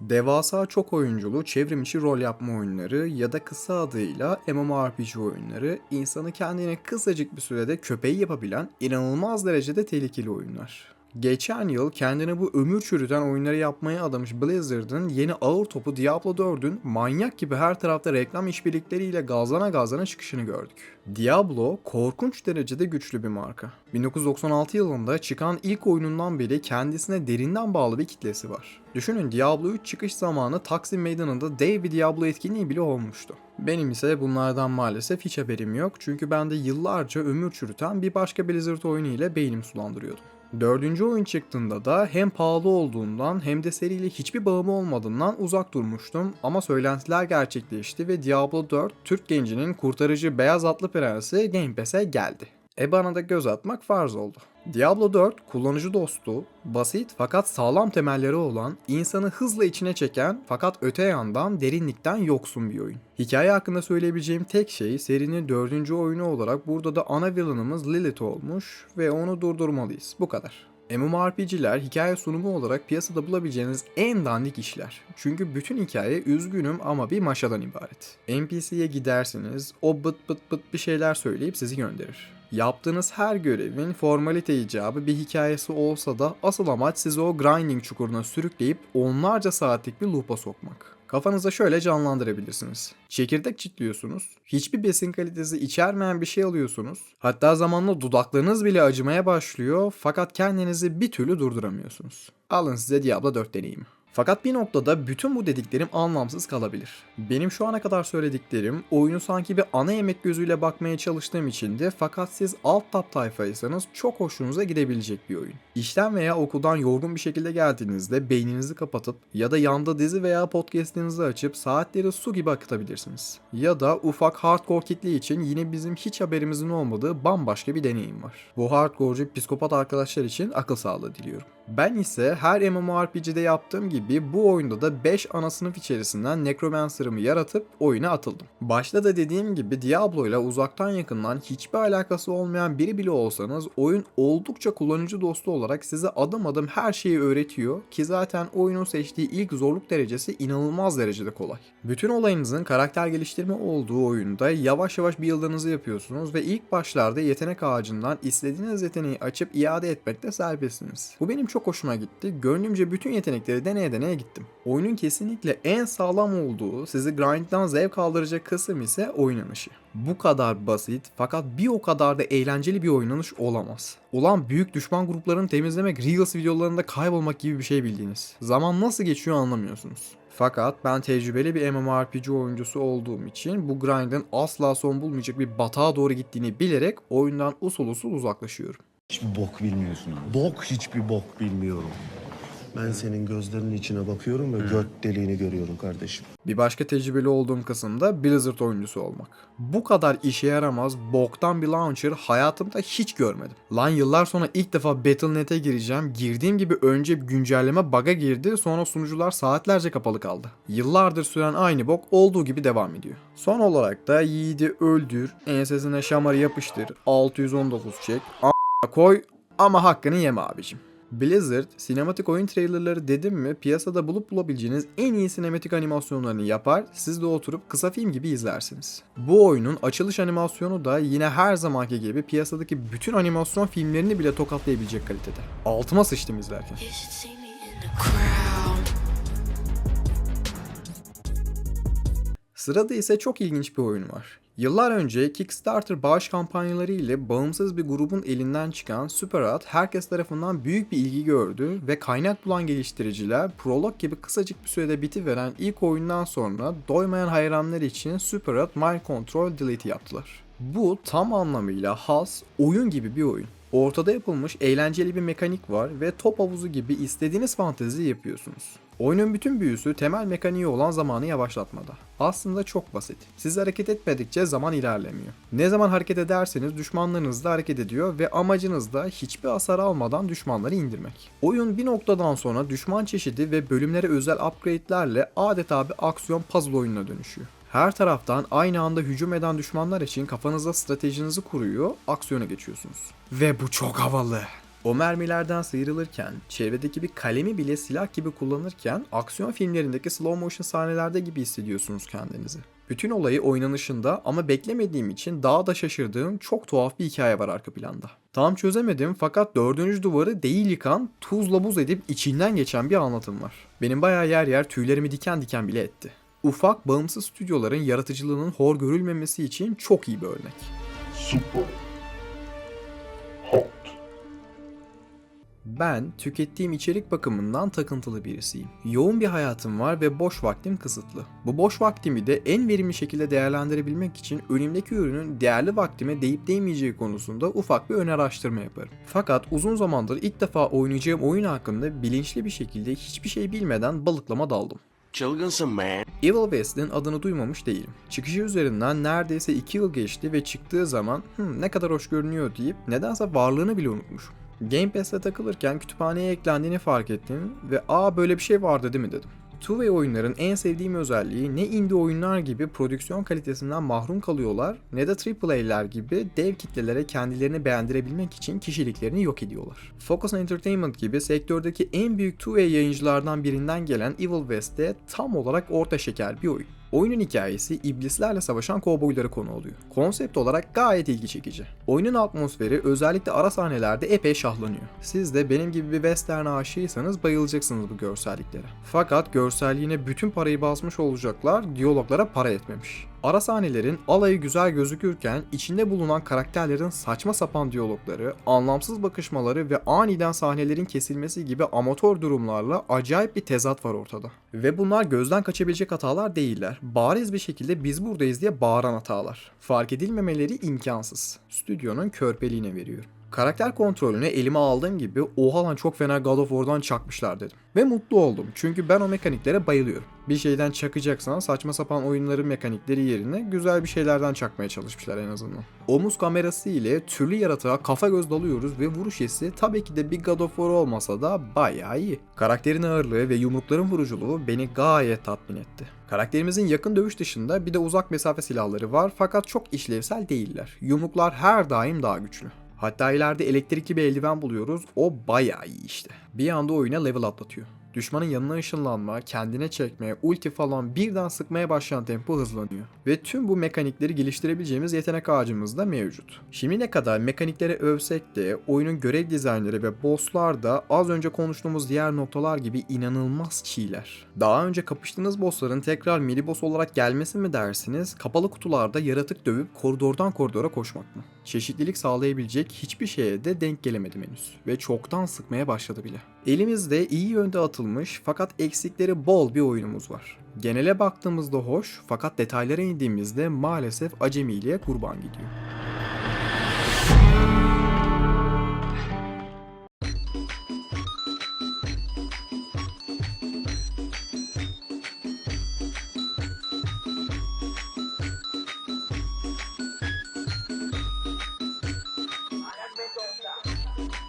Devasa çok oyunculu çevrim içi rol yapma oyunları ya da kısa adıyla MMORPG oyunları insanı kendine kısacık bir sürede köpeği yapabilen inanılmaz derecede tehlikeli oyunlar. Geçen yıl kendini bu ömür çürüten oyunları yapmaya adamış Blizzard'ın yeni ağır topu Diablo 4'ün manyak gibi her tarafta reklam işbirlikleriyle gazlana gazlana çıkışını gördük. Diablo korkunç derecede güçlü bir marka. 1996 yılında çıkan ilk oyunundan beri kendisine derinden bağlı bir kitlesi var. Düşünün Diablo 3 çıkış zamanı Taksim Meydanı'nda dev bir Diablo etkinliği bile olmuştu. Benim ise bunlardan maalesef hiç haberim yok çünkü ben de yıllarca ömür çürüten bir başka Blizzard oyunu ile beynim sulandırıyordum. Dördüncü oyun çıktığında da hem pahalı olduğundan hem de seriyle hiçbir bağımı olmadığından uzak durmuştum ama söylentiler gerçekleşti ve Diablo 4 Türk gencinin kurtarıcı beyaz atlı prensi Game Pass'e geldi. E bana da göz atmak farz oldu. Diablo 4 kullanıcı dostu, basit fakat sağlam temelleri olan, insanı hızla içine çeken fakat öte yandan derinlikten yoksun bir oyun. Hikaye hakkında söyleyebileceğim tek şey serinin dördüncü oyunu olarak burada da ana villainımız Lilith olmuş ve onu durdurmalıyız. Bu kadar. MMORPG'ler hikaye sunumu olarak piyasada bulabileceğiniz en dandik işler. Çünkü bütün hikaye üzgünüm ama bir maşadan ibaret. NPC'ye gidersiniz, o bıt bıt bıt bir şeyler söyleyip sizi gönderir. Yaptığınız her görevin formalite icabı bir hikayesi olsa da asıl amaç sizi o grinding çukuruna sürükleyip onlarca saatlik bir loop'a sokmak. Kafanıza şöyle canlandırabilirsiniz. Çekirdek çitliyorsunuz, hiçbir besin kalitesi içermeyen bir şey alıyorsunuz. Hatta zamanla dudaklarınız bile acımaya başlıyor fakat kendinizi bir türlü durduramıyorsunuz. Alın size Diablo 4 deneyimi. Fakat bir noktada bütün bu dediklerim anlamsız kalabilir. Benim şu ana kadar söylediklerim oyunu sanki bir ana yemek gözüyle bakmaya çalıştığım içindi fakat siz alt tap tayfaysanız çok hoşunuza gidebilecek bir oyun. İşten veya okuldan yorgun bir şekilde geldiğinizde beyninizi kapatıp ya da yanda dizi veya podcastinizi açıp saatleri su gibi akıtabilirsiniz. Ya da ufak hardcore kitle için yine bizim hiç haberimizin olmadığı bambaşka bir deneyim var. Bu hardcore'cu psikopat arkadaşlar için akıl sağlığı diliyorum. Ben ise her MMORPG'de yaptığım gibi bu oyunda da 5 ana sınıf içerisinden Necromancer'ımı yaratıp oyuna atıldım. Başta da dediğim gibi Diablo ile uzaktan yakından hiçbir alakası olmayan biri bile olsanız oyun oldukça kullanıcı dostu olarak size adım adım her şeyi öğretiyor ki zaten oyunun seçtiği ilk zorluk derecesi inanılmaz derecede kolay. Bütün olayınızın karakter geliştirme olduğu oyunda yavaş yavaş bir yıldızınızı yapıyorsunuz ve ilk başlarda yetenek ağacından istediğiniz yeteneği açıp iade etmekte serbestsiniz. Bu benim çok hoşuma gitti. Gönlümce bütün yetenekleri deneye deneye gittim. Oyunun kesinlikle en sağlam olduğu, sizi grind'dan zevk aldıracak kısım ise oynanışı. Bu kadar basit fakat bir o kadar da eğlenceli bir oynanış olamaz. Ulan büyük düşman gruplarını temizlemek Reels videolarında kaybolmak gibi bir şey bildiğiniz. Zaman nasıl geçiyor anlamıyorsunuz. Fakat ben tecrübeli bir MMORPG oyuncusu olduğum için bu grind'in asla son bulmayacak bir batağa doğru gittiğini bilerek oyundan usul usul uzaklaşıyorum. Hiçbir bok bilmiyorsun abi. Bok hiçbir bok bilmiyorum. Ben senin gözlerinin içine bakıyorum ve göt deliğini görüyorum kardeşim. Bir başka tecrübeli olduğum kısım da Blizzard oyuncusu olmak. Bu kadar işe yaramaz boktan bir launcher hayatımda hiç görmedim. Lan yıllar sonra ilk defa Battle.net'e gireceğim. Girdiğim gibi önce bir güncelleme bug'a girdi sonra sunucular saatlerce kapalı kaldı. Yıllardır süren aynı bok olduğu gibi devam ediyor. Son olarak da yiğidi öldür, ensesine şamarı yapıştır, 619 çek, koy ama hakkını yeme abicim. Blizzard, sinematik oyun trailerları dedim mi piyasada bulup bulabileceğiniz en iyi sinematik animasyonlarını yapar, siz de oturup kısa film gibi izlersiniz. Bu oyunun açılış animasyonu da yine her zamanki gibi piyasadaki bütün animasyon filmlerini bile tokatlayabilecek kalitede. Altıma sıçtım izlerken. Sırada ise çok ilginç bir oyun var. Yıllar önce Kickstarter bağış kampanyaları ile bağımsız bir grubun elinden çıkan Superhot herkes tarafından büyük bir ilgi gördü ve kaynak bulan geliştiriciler prolog gibi kısacık bir sürede bitiveren ilk oyundan sonra doymayan hayranlar için Superhot Mind Control Delete yaptılar. Bu tam anlamıyla has, oyun gibi bir oyun. Ortada yapılmış eğlenceli bir mekanik var ve top havuzu gibi istediğiniz fantezi yapıyorsunuz. Oyunun bütün büyüsü temel mekaniği olan zamanı yavaşlatmada. Aslında çok basit. Siz hareket etmedikçe zaman ilerlemiyor. Ne zaman hareket ederseniz düşmanlarınız da hareket ediyor ve amacınız da hiçbir hasar almadan düşmanları indirmek. Oyun bir noktadan sonra düşman çeşidi ve bölümlere özel upgrade'lerle adeta bir aksiyon puzzle oyununa dönüşüyor. Her taraftan aynı anda hücum eden düşmanlar için kafanızda stratejinizi kuruyor, aksiyona geçiyorsunuz. Ve bu çok havalı. O mermilerden sıyrılırken, çevredeki bir kalemi bile silah gibi kullanırken aksiyon filmlerindeki slow motion sahnelerde gibi hissediyorsunuz kendinizi. Bütün olayı oynanışında ama beklemediğim için daha da şaşırdığım çok tuhaf bir hikaye var arka planda. Tam çözemedim fakat dördüncü duvarı değil yıkan, tuzla buz edip içinden geçen bir anlatım var. Benim bayağı yer yer tüylerimi diken diken bile etti. Ufak, bağımsız stüdyoların yaratıcılığının hor görülmemesi için çok iyi bir örnek. Super. Hot. Ben tükettiğim içerik bakımından takıntılı birisiyim. Yoğun bir hayatım var ve boş vaktim kısıtlı. Bu boş vaktimi de en verimli şekilde değerlendirebilmek için önümdeki ürünün değerli vaktime değip değmeyeceği konusunda ufak bir ön araştırma yaparım. Fakat uzun zamandır ilk defa oynayacağım oyun hakkında bilinçli bir şekilde hiçbir şey bilmeden balıklama daldım. Çılgınsın man. Evil West'in adını duymamış değilim. Çıkışı üzerinden neredeyse 2 yıl geçti ve çıktığı zaman "Hmm, ne kadar hoş görünüyor deyip nedense varlığını bile unutmuşum. Game Pass'te takılırken kütüphaneye eklendiğini fark ettim ve aa böyle bir şey vardı değil mi dedim. Two-Way oyunların en sevdiğim özelliği ne indie oyunlar gibi prodüksiyon kalitesinden mahrum kalıyorlar ne de AAA'ler gibi dev kitlelere kendilerini beğendirebilmek için kişiliklerini yok ediyorlar. Focus Entertainment gibi sektördeki en büyük Two-Way yayıncılardan birinden gelen Evil West'te tam olarak orta şeker bir oyun. Oyunun hikayesi iblislerle savaşan kovboyları konu oluyor. Konsept olarak gayet ilgi çekici. Oyunun atmosferi özellikle ara sahnelerde epey şahlanıyor. Siz de benim gibi bir western aşığıysanız bayılacaksınız bu görselliklere. Fakat görselliğine bütün parayı basmış olacaklar, diyaloglara para etmemiş. Ara sahnelerin alayı güzel gözükürken içinde bulunan karakterlerin saçma sapan diyalogları, anlamsız bakışmaları ve aniden sahnelerin kesilmesi gibi amatör durumlarla acayip bir tezat var ortada. Ve bunlar gözden kaçabilecek hatalar değiller. Bariz bir şekilde biz buradayız diye bağıran hatalar. Fark edilmemeleri imkansız. Stüdyonun körpeliğine veriyorum. Karakter kontrolünü elime aldığım gibi oha lan çok fena God of War'dan çakmışlar dedim. Ve mutlu oldum çünkü ben o mekaniklere bayılıyorum. Bir şeyden çakacaksan saçma sapan oyunların mekanikleri yerine güzel bir şeylerden çakmaya çalışmışlar en azından. Omuz kamerası ile türlü yaratığa kafa göz dalıyoruz ve vuruş hissi tabii ki de bir God of War olmasa da bayağı iyi. Karakterin ağırlığı ve yumrukların vuruculuğu beni gayet tatmin etti. Karakterimizin yakın dövüş dışında bir de uzak mesafe silahları var fakat çok işlevsel değiller. Yumruklar her daim daha güçlü. Hatta ileride elektrikli bir eldiven buluyoruz. O bayağı iyi işte. Bir anda oyuna level atlatıyor. Düşmanın yanına ışınlanma, kendine çekme, ulti falan birden sıkmaya başlayan tempo hızlanıyor. Ve tüm bu mekanikleri geliştirebileceğimiz yetenek ağacımız da mevcut. Şimdi ne kadar mekaniklere övsek de oyunun görev dizaynları ve bosslar da az önce konuştuğumuz diğer noktalar gibi inanılmaz çiğler. Daha önce kapıştığınız bossların tekrar mini boss olarak gelmesi mi dersiniz, kapalı kutularda yaratık dövüp koridordan koridora koşmak mı? Çeşitlilik sağlayabilecek hiçbir şeye de denk gelemedim henüz ve çoktan sıkmaya başladı bile. Elimizde iyi yönde atılmış fakat eksikleri bol bir oyunumuz var. Genele baktığımızda hoş fakat detaylara indiğimizde maalesef acemiliğe kurban gidiyor.